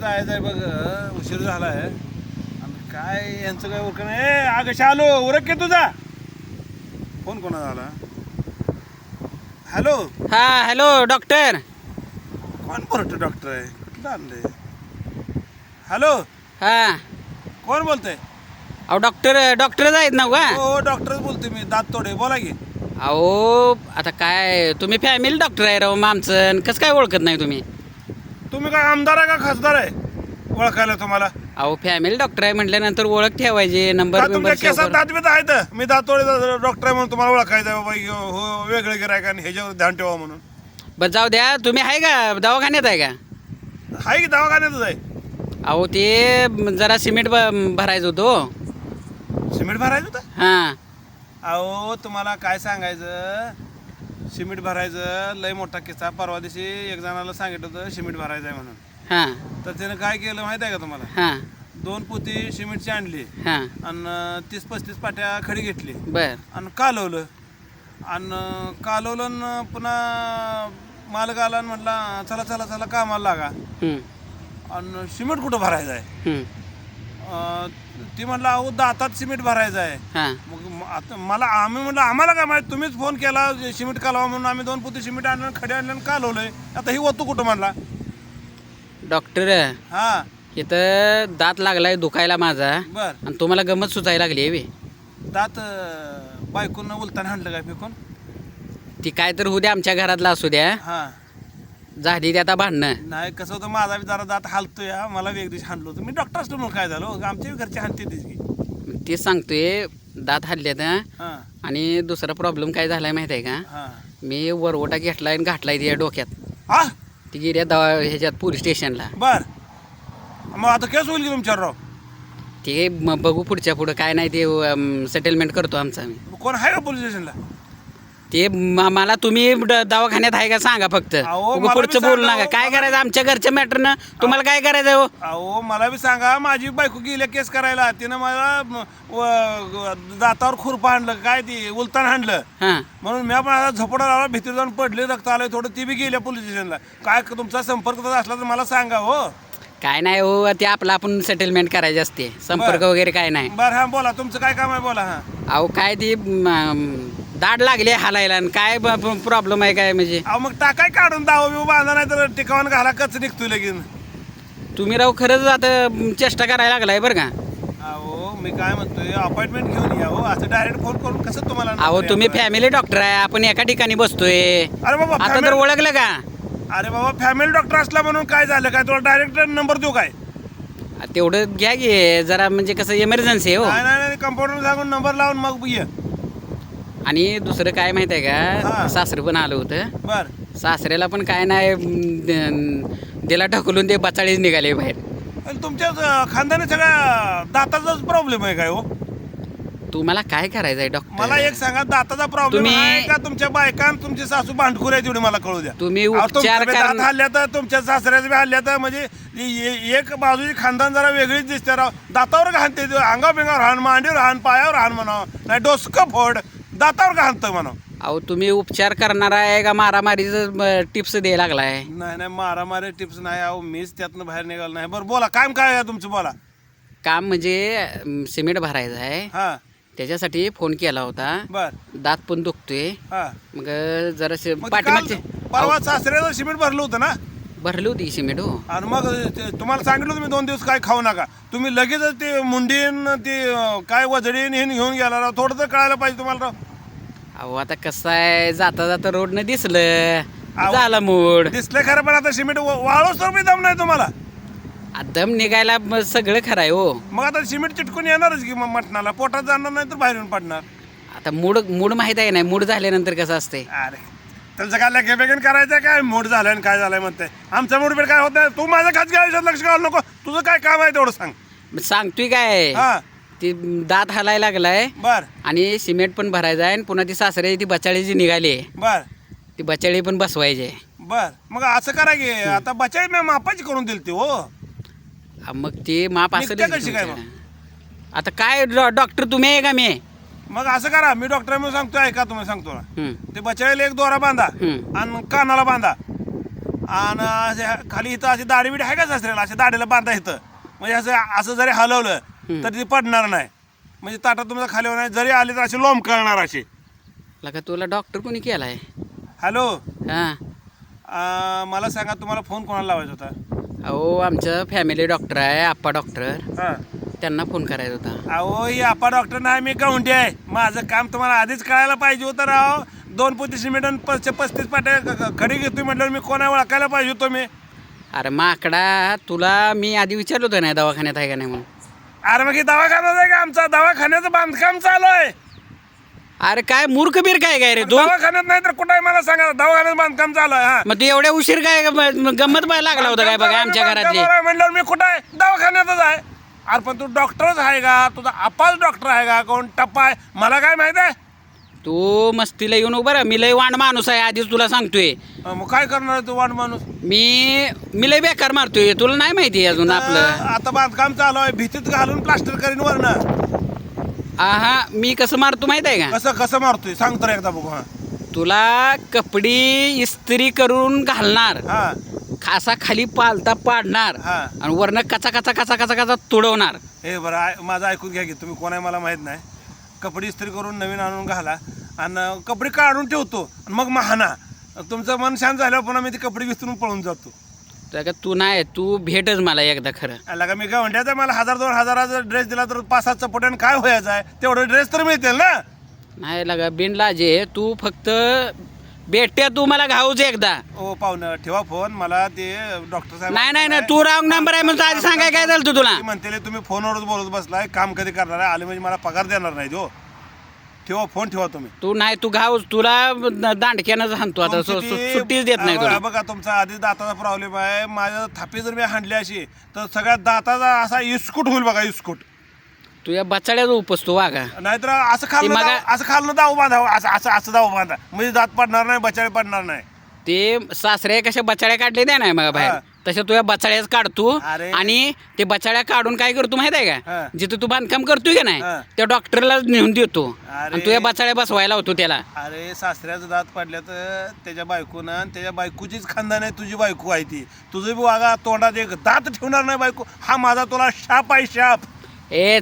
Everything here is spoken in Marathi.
जायचं आहे बघ उशीर झाला आहे आणि काय यांचं काय उरकं नाही? ए अगं शालू उरक की तुझा? फोन कोणा झाला हॅलो? हा हॅलो डॉक्टर. कोण बोलतो डॉक्टर आहे? कुठलं आणलंय? हॅलो? हा. कोण बोलतंय? अहो डॉक्टर डॉक्टरच आहेत ना का हो डॉक्टरच बोलतोय मी दात तोडे बोला की. अहो आता काय तुम्ही फॅमिली डॉक्टर आहे राव आमचं कसं काय ओळखत नाही तुम्ही? तुम्ही काय आमदार आहे का खासदार आहे? ओळखायला तुम्हाला? अहो फॅमिली डॉक्टर आहे म्हटल्यानंतर ओळख ठेवायची नंबर का तुमच्या केसात आहेत? मी दात तोडे डॉक्टर आहे म्हणून तुम्हाला ओळखायचं आहे बाबा हो वेगळं गिरायक आणि ह्याच्यावर ध्यान ठेवा म्हणून. बरं जाऊ द्या. तुम्ही आहे का? दवाखान्यात आहे का? हाय की दवाखान्यातच आहे? अहो ते जरा सिमेंट ब- भरायचं होतं सिमेंट भरायचं होतं? हां. अहो तुम्हाला काय सांगायचं? सिमेंट भरायचं लय मोठा किस्सा. परवा दिवशी एक जणाला सांगितलं होतं सिमेंट भरायचं आहे म्हणून. हां. तर त्यानं काय केलं माहिती आहे का तुम्हाला? हां. दोन पोती सिमेंटची आणली हां. आणि तीस पस्तीस पाट्या खडी घेतली. बर. आणि कालवलं. आणि कालवलं आणि पुन्हा मालक आला आणि म्हटला चला चला चला कामाला लागा. आणि सिमेंट कुठं भरायचं आहे? अं, ती म्हटलं अहो दातात सिमेंट भरायचं आहे. हां. मग आता मला आम्ही म्हटलं आम्हाला काय माहिती? तुम्हीच फोन केला सिमेंट कालवा म्हणून आम्ही दोन पोती सिमेंट आणलं खडे आणलं आणि कालवलंय आता ही वतू कुठं म्हणला? डॉक्टर हा. इथं दात लागलाय दुखायला माझा. बर. आणि तुम्हाला गमत सुचायला लागली आहे बे. दात अं, बायकोनं उलताना हाणलं काय फेकून? ती काय तर होऊ द्या आमच्या घरातला असू द्या. हा. झाली ते आता भांडणं. नाही कसं होतं माझा बी जरा दात हालतोय हा. मला दिवशी हाणलो होतं. मी डॉक्टर म्हणून काय झालं? हो, आमच्या बी घरचे हाणते की. तेच सांगतोय दात हल्ल्यात हं. हा. आणि दुसरा प्रॉब्लेम काय झालाय माहिती आहे का? हा. मी वरवटा घेतलाय आणि घातलाय त्या डोक्यात. हा? ती गेल्या दवा ह्याच्यात पोलीस स्टेशनला बर. मग आता केस होईल की तुमच्यावर राव? ते म- बघू पुढच्या पुढं. काय नाही ते सेटलमेंट करतो आमचा आम्ही. कोण आहे का पोलीस स्टेशनला ते म- मला तुम्ही ड- दवाखान्यात आहे का सांगा फक्त. अहो, मला बी पुढचं बोलू सांगा, नका. हो, काय मला- करायचं? आमच्या घरच्या मॅटरनं तुम्हाला काय करायचं हो? अहो मला बी सांगा माझी बायको गेल्या केस करायला. तिनं मला म, व- दातावर खुरपं हाणलं काय ती उलतान हाणलं. हां. म्हणून मी पण आता झोपडा लावला भीती जाऊन पडले रक्त आलं थोडं ती बी गेल्या पोलीस स्टेशनला. काय तुमचा संपर्क असला तर मला सांगा हो. काय नाही हो ते आपलं आपण सेटलमेंट करायचे असते. संपर्क वगैरे काय नाही. बरं हा बोला. तुमचं काय काम आहे? बोला हा. अहो काय ती म, दाढ लागली हालायला आणि काय प्रॉब्लेम आहे काय म्हणजे? अहो मग टाकाय काढून दावा बिव बांधा नाही तर टिकावून घाला कच निघतोय लगीन. तुम्ही राव खरंच आता चेष्टा करायला लागलाय बरं का? अहो मी काय म्हणतोय अपॉइंटमेंट घेऊन या हो. असं डायरेक्ट फोन करून कसं तुम्हाला अहो तुम्ही? फॅमिली डॉक्टर आहे आपण एका ठिकाणी बसतोय. अरे बाबा आता तर family- ओळखलं का? अरे बाबा फॅमिली डॉक्टर असला म्हणून काय झालं? काय तुला डायरेक्ट नंबर देऊ काय? तेवढं घ्या की जरा म्हणजे कसं इमर्जन्सी आहे हो. नाही नाही नाही कंपाऊंडर सांगून नंबर लावून मग ये. आणि दुसरं काय माहिती आहे का? हा. सासरं पण आलं होतं. बर. सासऱ्याला पण काय नाही दिला ढकलून ते बचाळीच निघाले बाहेर. आणि तुमच्या अं, खानदानी सगळ्या दाताचाच प्रॉब्लेम आहे काय हो? तुम्हाला काय करायचंय मला डॉक्टर एक सांगा दाताचा प्रॉब्लेम तुम्ही- आहे का तुमच्या बायका आणि तुमची सासू भांडखोर आहे तेवढी मला कळू द्या. तुम्ही अहो, तुमच्या उपचार बी दात कर हल्ल्या तर तुमच्या सासऱ्याचं बी हल्ल्या तर म्हणजे ए- ए- एक बाजूची खानदान जरा वेगळीच दिसते राव. दातावर घालते अंगा बिंगावर हाण मांडीवर हाण पायावर हाण म्हणावं. नाही डोसकं फोड. दातावर घालतं म्हणावं अहो तुम्ही उपचार करणार आहे का मारामारीचं टिप्स द्यायला लागलाय? नाही नाही मारामारी टिप्स नाही अहो मीच त्यातनं बाहेर निघालो नाही. बरं बोला काम काय आहे तुमचं बोला. काम म्हणजे सिमेंट भरायचं आहे. हा. त्याच्यासाठी फोन केला होता. बर. दात पण दुखतोय. हा. मग जरा मग ते काल पाठीमागचे परवा सिमेंट भरलं होतं ना? भरली होती सिमेंट हो. आणि मग ते- तुम्हाला सांगितलं तुम्ही दोन दिवस काय खाऊ नका. तुम्ही लगेचच ते मुंडीन ते अं, काय वजडीन हे घेऊन गेला राव. थोडं तर कळायला पाहिजे तुम्हाला राव. अहो आता कसं आहे? जाता जाता रोडनं दिसलं. अहो. झाला मूड. दिसलं खरं पण आता सिमेंट वाळूच तर मी दम नाही तुम्हाला. दम निघायला म- सगळं खरं आहे हो. मग आता सिमेंट चिटकून येणारच की मग मटणाला? पोटात जाणार नाही तर बाहेर येऊन पडणार. आता मूड मूड माहीत आहे नाही? मूड झाल्यानंतर कसं असते अरे तुमचं काय लेखे बेगीन करायचं काय? मूड झालं आणि काय झालंय म्हणते आमचा मूड बिड काय होत नाही? तू माझ्या खाजगी आयुष्यात लक्ष घालू नको. तुझं काय काम आहे तेवढं सांग. सांगतोय काय? हा. ती दात हलायला लागलाय. बर. आणि सिमेंट पण भरायचं आहे आणि पुन्हा ती सासरे ती बचाळी जी निघाली आहे, बर. ती बचाळी पण बसवायची आहे. बर. मग असं करा की आता बचाई मी मापाची करून दिली ती हो मग ते माप असं कशी काय आता काय डॉ- डॉक्टर तुम्ही आहे का मी? मग असं करा मी डॉक्टर म्हणून सांगतोय ऐका तुम्ही सांगतो ना. ते बचायला एक दोरा बांधा. आणि कानाला बांधा. आणि असे खाली इथं अशी दाढी बिडी आहे का सासऱ्याला? अशी दाढीला बांधा इथं. म्हणजे असं असं जरी हलवलं तर ती पडणार नाही. म्हणजे ताटात तुमचा खाली होणार. जरी आली तर अशी लोंब करणार अशी. लका तुला डॉक्टर कोणी केलाय? हॅलो? हां. मला सांगा तुम्हाला फोन कोणाला लावायचा होता? अहो आमचं फॅमिली डॉक्टर आहे आप्पा डॉक्टर हां. त्यांना फोन करायचा होता. अहो ही आपा डॉक्टर नाही मी गवंडी आहे. माझं काम तुम्हाला आधीच कळायला पाहिजे होतं राव. दोन पोती सिमेंट आणि पस्तीस पस्तीस पाट्या क- क- खडी घेतोय म्हटलं मी कोणा ओळखायला पाहिजे होतो मी? अरे माकडा तुला मी आधी विचारलं होतं नाही दवाखान्यात आहे का नाही म्हणून. अरे मग दवाखाना आहे का आमचा? दवाखान्याचं बांधकाम चालू आहे. अरे काय मूर्ख बीर काय काय रे दोन दवाखान्यात नाही तर कुठे मला सांगा. दवाखान्यात बांधकाम चालू आहे हा. मग तू एवढ्या उशीर काय गंमत बाय लागला होता काय? बघा आमच्या घरातली. म्हणल्यावर मी कुठं आहे? दवाखान्यातच आहे. अरे पण तू डॉक्टरच आहे का? तुझा आपाच डॉक्टर आहे का? कोण टप्पा आहे? मला काय माहीत आहे? तू मस्तीला येऊन उभं राहा. मी लय वांड माणूस आहे आधीच तुला सांगतोय. अं, मग काय करणार आहे तू वाट माणूस? मी मी लय बेकार मारतोय तुला नाही माहिती अजून आपलं. आता बांधकाम चालू आहे भीतीत घालून प्लास्टर करीन वरनं. आहा मी कसं मारतो माहीत आहे का? कसं कसं मारतोय? सांग तर एकदा बघू हा. तुला कपडी इस्त्री करून घालणार. हा. खासा खाली पालता पाडणार. हा. आणि वरनं कचा कचा कचा कचा कचा तुडवणार. हे बरं आय- माझं ऐकून घ्या की तुम्ही कोण आहे मला माहीत नाही. कपडे इस्त्री करून नवीन आणून घाला. आणि कपडे काढून ठेवतो. आणि मग महाना. तुमचं मन शांत झाल्यावर पुन्हा मी ते कपडे विसरून पळून जातो. तर का तू नाही तू भेटच मला एकदा खरं. आला का मी काय म्हणते मला हजार दोन हजाराचा ड्रेस दिला तर पाच सात चपट्यानं काय व्हायचं आहे? तेवढं ड्रेस तर मिळतील ना? नाही लगा बिन लाजे तू फक्त भेटते तू मला घाऊच एकदा. ओ पाहुणं ठेवा फोन मला ते डॉक्टर साहेब नाही नाही नाही तू रांग नंबर आहे म्हणून आधी सांगाय काय झालं तुला? ती म्हणते तुम्ही फोनवरच बोलत बसलाय काम कधी करणार आहे? आले म्हणजे मला पगार देणार नाही हो. ठेवा फोन ठेवा तुम्ही. तू नाही तू घाऊच तुला दांडक्यानं हाणतो आता सु- तुमची सु- ती- सुट्टीच देत नाही तुला बघा तुमचा आधी दाताचा प्रॉब्लेम आहे. माझ्या थापी जर मी हाणली अशी तर सगळ्या दाताचा असा इस्कूट होईल बघा इस्कूट. तुझ्या बचाड्याचा उपसतो वागा नाहीतर असं खाल्लं मगा- दाव- असं खाल्लं दाव बांधा असं असं असं दाव बांधा म्हणजे दात पडणार नाही बचाळे पडणार नाही ते सासरे कशा बचाड्या काढले नाही ना मग बाहेर हा. तशा तुझ्या बचाड्याच काढतो अरे. आणि ते बचाड्या काढून काय करतो माहीत आहे हा. का जिथं तू बांधकाम करतोय का नाही हा. त्या डॉक्टरला नेऊन देतो अरे. आणि तुझ्या बचाड्या बसवायला होतो त्याला अरे सासऱ्याचं दात पडल्या तर त्याच्या बायकोनं आणि त्याच्या बायकोचीच खानदान आहे तुझी बायको आहे ती तुझं बी वागा तोंडात एक दात ठेवणार नाही बायको हा माझा तुला शाप आहे शाप ए